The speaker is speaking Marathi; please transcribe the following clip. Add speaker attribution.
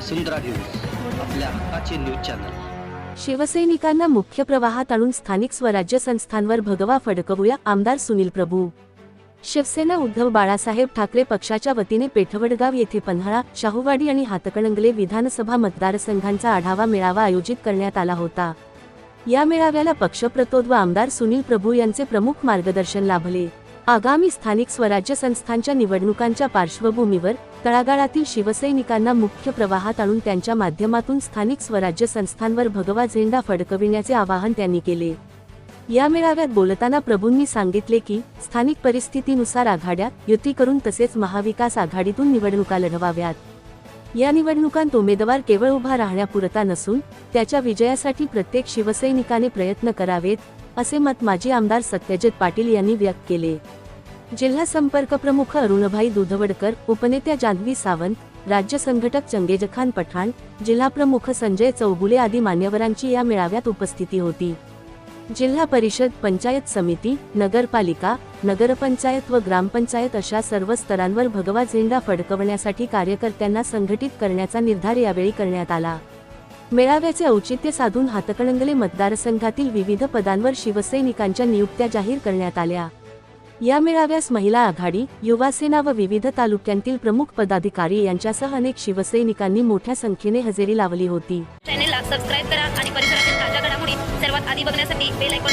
Speaker 1: वसुंधरा न्यूज आपल्या हक्काचे न्यूज चॅनल.
Speaker 2: शिवसैनिकांना मुख्य प्रवाहात आणून स्थानिक स्वराज्य संस्थांवर भगवा फडकवूया आमदार सुनील प्रभू. शिवसेना उद्धव बाळासाहेब ठाकरे पक्षाच्या वतीने पेठवडगाव येथे पन्हाळा शाहूवाडी आणि हातकणंगले विधानसभा मतदारसंघांचा आढावा मेळावा आयोजित करण्यात आला होता. या मेळाव्याला पक्षप्रतोद व आमदार सुनील प्रभू यांचे प्रमुख मार्गदर्शन लाभले. आगामी स्थानिक स्वराज्य संस्थांच्या निवडणुकांच्या पार्श्वभूमीवर तळागाळातील शिवसैनिकांना मुख्य प्रवाहात आणून त्यांच्या माध्यमातून स्थानिक स्वराज्य संस्थांवर भगवा झेंडा फडकविण्याचे आवाहन त्यांनी केले. या मेळाव्यात बोलताना प्रभूंनी सांगितले की स्थानिक परिस्थितीनुसार आघाड्या युती करून तसेच महाविकास आघाडीतून निवडणुका लढवाव्यात. या निवडणुकांत उमेदवार केवळ उभा राहण्यापुरता नसून त्याच्या विजयासाठी प्रत्येक शिवसैनिकाने प्रयत्न करावेत असे मत माजी आमदार सत्यजित पाटील यांनी व्यक्त केले. जिल्हा संपर्क प्रमुख अरुणभाई दुधवडकर उपनेत्या जान्हवी सावंत राज्य संघटक चंगेजखान पठाण जिल्हा प्रमुख संजय चौगुले आदी मान्यवरांची या मेळाव्यात उपस्थिती होती. जिल्हा परिषद पंचायत समिती नगरपालिका नगरपंचायत व ग्रामपंचायत अशा सर्व स्तरांवर भगवा झेंडा फडकवण्यासाठी कार्यकर्त्यांना संघटित करण्याचा निर्धार यावेळी करण्यात आला. मेळाव्याचे औचित्य साधून हातकणंगले मतदारसंघातील विविध पदांवर शिवसैनिकांच्या नियुक्त्या जाहीर करण्यात आल्या. या मेळाव्यास महिला आघाडी युवासेना व विविध तालुक्यांतील प्रमुख पदाधिकारी यांच्यासह अनेक शिवसैनिकांनी मोठ्या संख्येने हजेरी लावली होती.
Speaker 3: चॅनेलला सबस्क्राईब करा आणि परिसरातील ताज्या घडामोडी सर्वात आधी बघण्यासाठी बेल आयकॉन